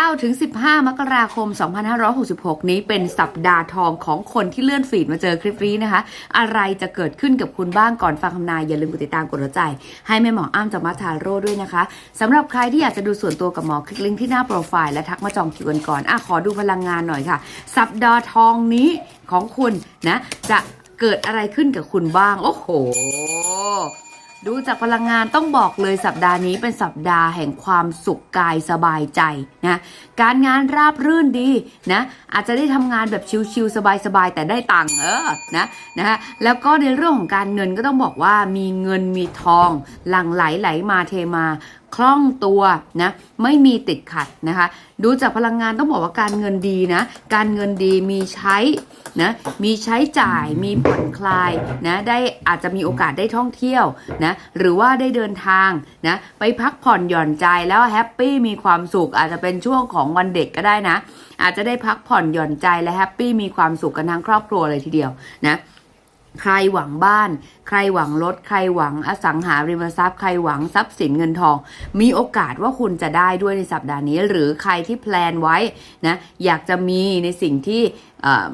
9ถึง15 มกราคม 2566 นี้เป็นสัปดาห์ทองของคนที่เลื่อนฟีดมาเจอคลิปนี้นะคะ อะไรจะเกิดขึ้นกับคุณบ้างก่อนฟังคำนาย อย่าลืมกดติดตามกดหัวใจ ให้แม่หมออ้ำจากมาทาโร่ด้วยนะคะสำหรับใครที่อยากจะดูส่วนตัวกับหมอคลิกลิงก์ที่หน้าโปรไฟล์และทักมาจองคิวกันก่อนอะขอดูพลังงานหน่อยค่ะ สัปดาห์ทองนี้ของคุณนะจะเกิดอะไรขึ้นกับคุณบ้าง โอ้โห ดูจากพลังงานต้องบอกเลยสัปดาห์นี้เป็นสัปดาห์แห่งความสุขกายสบายใจนะการงานราบรื่นดีนะอาจจะได้ทำงานแบบชิลๆสบายๆแต่ได้ตังค์เออนะนะฮะแล้วก็ในเรื่องของการเงินก็ต้องบอกว่ามีเงินมีทองหลั่งไหลไหลมาเทมา คล่องตัวนะไม่มีติดขัดนะคะดูจากพลังงานต้องบอกว่าการเงินดีนะการเงินดีมีใช้นะมีใช้จ่ายมีผ่อนคลายนะได้อาจจะมีโอกาสได้ท่องเที่ยวนะหรือว่าได้เดินทางนะไปพักผ่อนหย่อนใจแล้วแฮปปี้มีความสุขอาจจะเป็นช่วงของวันเด็กก็ได้นะ อาจจะได้พักผ่อนหย่อนใจและแฮปปี้มีความสุขกันทั้งครอบครัวเลยทีเดียวนะ ใครหวังบ้าน ใครหวังรถ ใครหวังอสังหาริมทรัพย์ ใครหวังทรัพย์สินเงินทอง มีโอกาสว่าคุณจะได้ด้วยในสัปดาห์นี้ หรือใครที่แพลนไว้นะ อยากจะมีในสิ่งที่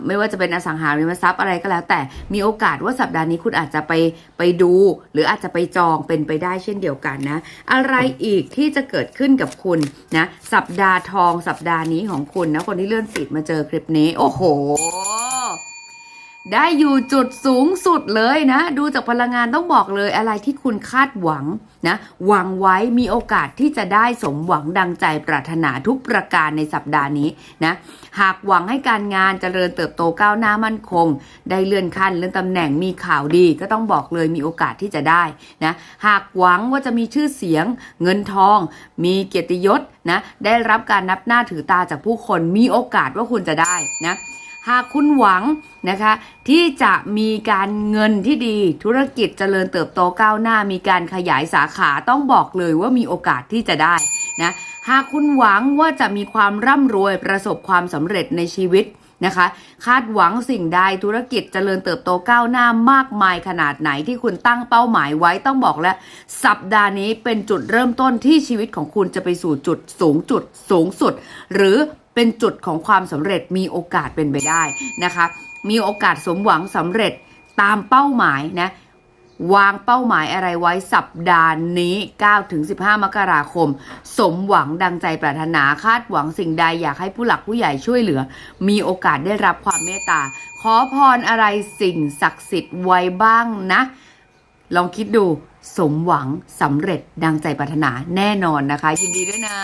ไม่ว่าจะเป็นอสังหาริมทรัพย์อะไรก็แล้ว แต่มีโอกาสว่าสัปดาห์นี้คุณอาจจะไปไปดู หรืออาจจะไปจองเป็นไปได้เช่นเดียวกันนะ อะไรอีกที่จะเกิดขึ้นกับคุณนะสัปดาห์ทองสัปดาห์นี้ของคุณนะคนที่เลื่อนฟีดมาเจอคลิปนี้ โอ้โห ได้อยู่จุดสูงสุดเลยนะ ดูจากพลังงานต้องบอกเลยอะไรที่คุณคาดหวังนะหวังไว้มีโอกาสที่จะได้สมหวังดังใจปรารถนาทุกประการในสัปดาห์นี้นะหากหวังให้การงานเจริญเติบโตก้าวหน้ามั่นคง ได้เลื่อนขั้นเลื่อนตำแหน่งมีข่าวดี ก็ต้องบอกเลยมีโอกาสที่จะได้นะหากหวังว่าจะมีชื่อเสียง เงินทอง มีเกียรติยศนะได้รับการนับหน้าถือตาจากผู้คนมีโอกาสว่าคุณจะได้นะ หากคุณหวังนะคะ ที่จะมีการเงินที่ดีธุรกิจเจริญเติบโตก้าวหน้า มีการขยายสาขาต้องบอกเลยว่ามีโอกาสที่จะได้นะหากคุณหวังว่าจะมีความร่ำรวยประสบความสำเร็จในชีวิตนะคะ คาดหวังสิ่งใดธุรกิจเจริญเติบโตก้าวหน้ามากมายขนาดไหนที่คุณตั้งเป้าหมายไว้ต้องบอกแล้ว สัปดาห์นี้เป็นจุดเริ่มต้นที่ชีวิตของคุณจะไปสู่จุดสูงจุดสูงสุด หรือ เป็นจุดของความสำเร็จมีโอกาสเป็นไปได้นะคะ มีโอกาสสมหวังสำเร็จตามเป้าหมายนะวางเป้าหมายอะไรไว้สัปดาห์นี้9ถึง15 มกราคม สมหวังดังใจปรารถนาคาดหวังสิ่งใดอยากให้ผู้หลักผู้ใหญ่ช่วยเหลือ มีโอกาสได้รับความเมตตา ขอพรอะไรสิ่งศักดิ์สิทธิ์ไว้บ้างนะ ลองคิดดูสมหวังสำเร็จดังใจปรารถนาแน่นอนนะคะ ยินดีด้วยนะ